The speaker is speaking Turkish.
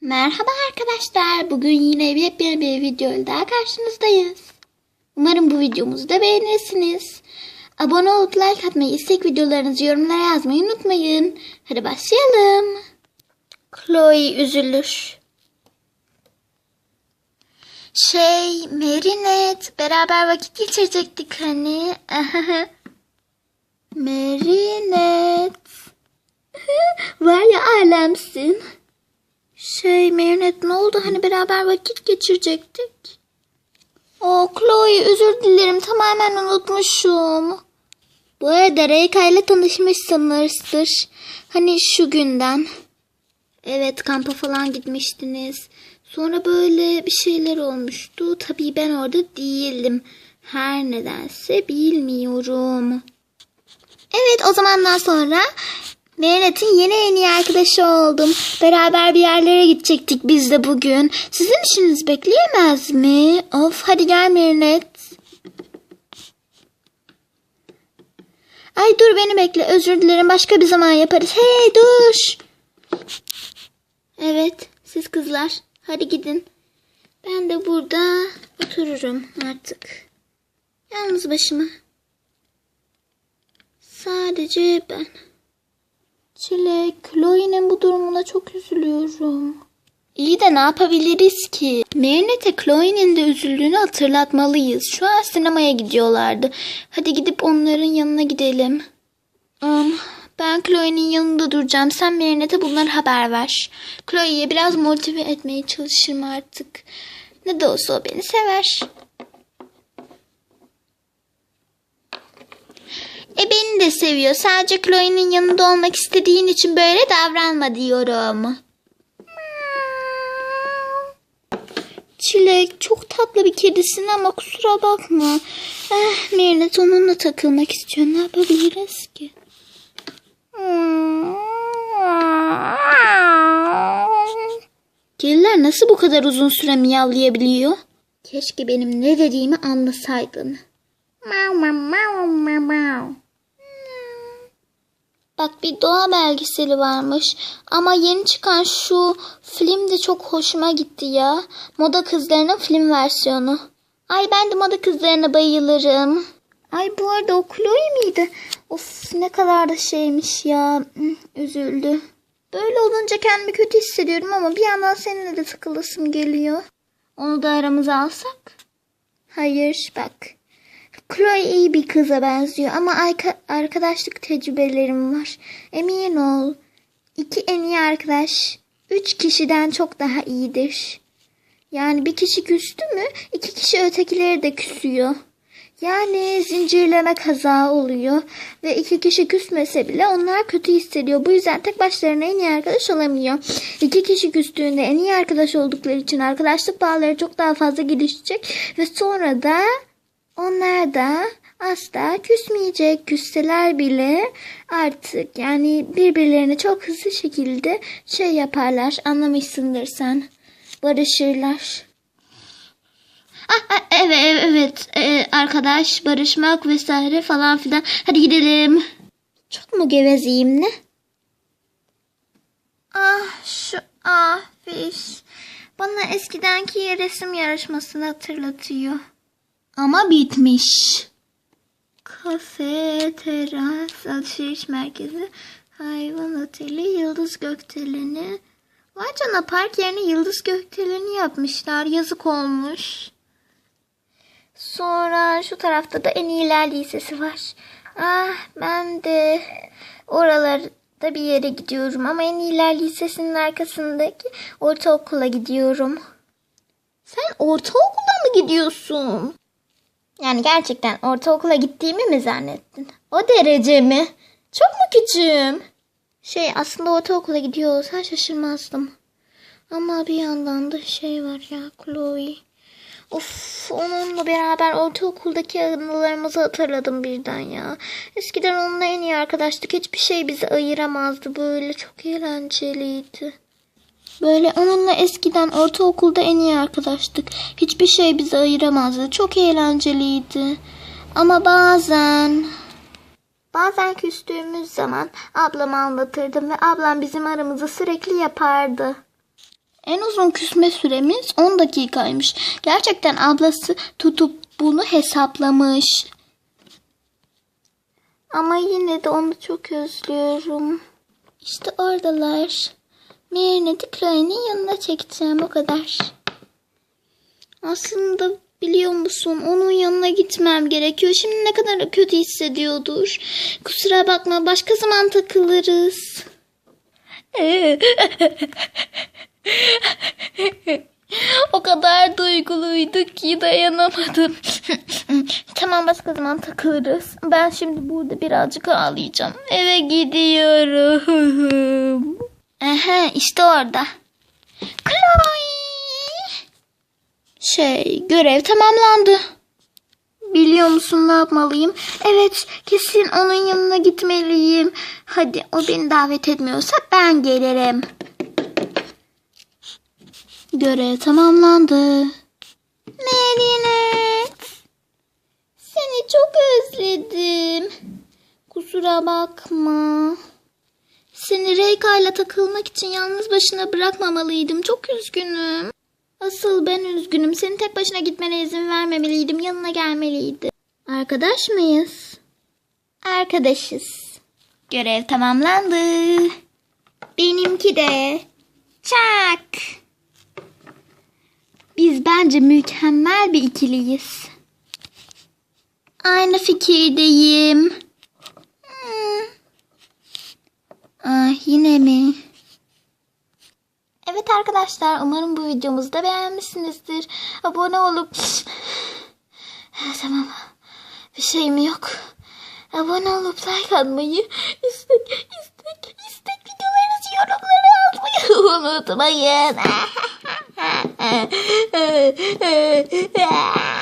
Merhaba arkadaşlar. Bugün yine yepyeni bir video ile daha karşınızdayız. Umarım bu videomuzu da beğenirsiniz. Abone olup like atmayı, istek videolarınızı yorumlara yazmayı unutmayın. Hadi başlayalım. Chloe üzülür. Şey, Merinet, beraber vakit geçirecektik hani. Merinet. Var ya alemsin. Şey Merinet ne oldu hani beraber vakit geçirecektik. O Chloe özür dilerim tamamen unutmuşum. Bu arada Reyka ile tanışmışsınızdır. Hani şu günden. Evet kampa falan gitmiştiniz. Sonra böyle bir şeyler olmuştu. Tabii ben orada değildim. Her nedense bilmiyorum. Evet o zamandan sonra Merinet'in yeni en iyi arkadaşı oldum. Beraber bir yerlere gidecektik biz de bugün. Sizin işiniz bekleyemez mi? Of hadi gel Merinet. Ay dur beni bekle özür dilerim başka bir zaman yaparız. Hey dur. Evet siz kızlar hadi gidin. Ben de burada otururum artık. Yalnız başıma. Sadece ben. Çilek, Chloe'nin bu durumuna çok üzülüyorum. İyi de ne yapabiliriz ki? Marinette Chloe'nin de üzüldüğünü hatırlatmalıyız. Şu an sinemaya gidiyorlardı. Hadi gidip onların yanına gidelim. Um, ben Chloe'nin yanında duracağım. Sen Marinette bunları haber ver. Chloe'yi biraz motive etmeye çalışırım artık. Ne de olsa o beni sever. E beni de seviyor. Sadece Chloe'nin yanında olmak istediğin için böyle davranma diyorum. Çilek çok tatlı bir kedisin ama kusura bakma. Eh, Merinet onunla takılmak istiyor. Ne yapabiliriz ki? Kediler nasıl bu kadar uzun süre miyavlayabiliyor? Keşke benim ne dediğimi anlasaydın. Mau mau mau mau mau. Bak bir doğa belgeseli varmış ama yeni çıkan şu film de çok hoşuma gitti ya. Moda kızlarının film versiyonu. Ay ben de moda kızlarına bayılırım. Ay bu arada o Chloe miydi? Of ne kadar da şeymiş ya. Üzüldü. Böyle olunca kendimi kötü hissediyorum ama bir yandan seninle de takılasım geliyor. Onu da aramıza alsak? Hayır bak. Chloe iyi bir kıza benziyor ama arka- arkadaşlık tecrübelerim var. Emin ol. İki en iyi arkadaş üç kişiden çok daha iyidir. Yani bir kişi küstü mü iki kişi ötekileri de küsüyor. Yani zincirleme kaza oluyor ve iki kişi küsmese bile onlar kötü hissediyor. Bu yüzden tek başlarına en iyi arkadaş olamıyor. İki kişi küstüğünde en iyi arkadaş oldukları için arkadaşlık bağları çok daha fazla gelişecek ve sonra da onlar da asla küsmeyecek. Küsseler bile artık yani birbirlerine çok hızlı şekilde şey yaparlar. Anlamışsındır sen. Barışırlar. Ah, ah, evet evet, evet. Ee, arkadaş barışmak vesaire falan filan. Hadi gidelim. Çok mu gevezeyim ne? Ah şu ah. Bana eskidenki resim yarışmasını hatırlatıyor. Ama bitmiş. Kafe, teras, alışveriş merkezi, hayvan oteli, yıldız gökdeleni. Vay park yerine yıldız gökdeleni yapmışlar. Yazık olmuş. Sonra şu tarafta da en iyiler lisesi var. Ah ben de oralarda bir yere gidiyorum ama en iyiler lisesinin arkasındaki ortaokula gidiyorum. Sen ortaokula mı gidiyorsun? Yani gerçekten ortaokula gittiğimi mi zannettin? O derece mi? Çok mu küçüğüm? Şey aslında ortaokula gidiyor olsa şaşırmazdım. Ama bir yandan da şey var ya Chloe. Of onunla beraber ortaokuldaki anılarımızı hatırladım birden ya. Eskiden onunla en iyi arkadaştık. Hiçbir şey bizi ayıramazdı. Böyle çok eğlenceliydi. Böyle onunla eskiden ortaokulda en iyi arkadaştık. Hiçbir şey bizi ayıramazdı. Çok eğlenceliydi. Ama bazen... Bazen küstüğümüz zaman ablama anlatırdım ve ablam bizim aramızı sürekli yapardı. En uzun küsme süremiz 10 dakikaymış. Gerçekten ablası tutup bunu hesaplamış. Ama yine de onu çok özlüyorum. İşte oradalar. Marinet'i Chloe'nin yanına çekeceğim o kadar. Aslında biliyor musun onun yanına gitmem gerekiyor. Şimdi ne kadar kötü hissediyordur. Kusura bakma başka zaman takılırız. o kadar duyguluyduk ki dayanamadım. tamam başka zaman takılırız. Ben şimdi burada birazcık ağlayacağım. Eve gidiyorum. Aha işte orada. Chloe. Şey görev tamamlandı. Biliyor musun ne yapmalıyım? Evet kesin onun yanına gitmeliyim. Hadi o beni davet etmiyorsa ben gelirim. Görev tamamlandı. Merinet. Seni çok özledim. Kusura bakma. Seni Reyka ile takılmak için yalnız başına bırakmamalıydım. Çok üzgünüm. Asıl ben üzgünüm. Senin tek başına gitmene izin vermemeliydim. Yanına gelmeliydi. Arkadaş mıyız? Arkadaşız. Görev tamamlandı. Benimki de. Çak. Biz bence mükemmel bir ikiliyiz. Aynı fikirdeyim. Hmm. Ah yine mi? Evet arkadaşlar umarım bu videomuzu da beğenmişsinizdir. Abone olup tamam bir şeyim yok. Abone olup like atmayı, istek, istek, istek videolarınızı yorumlara atmayı unutmayın.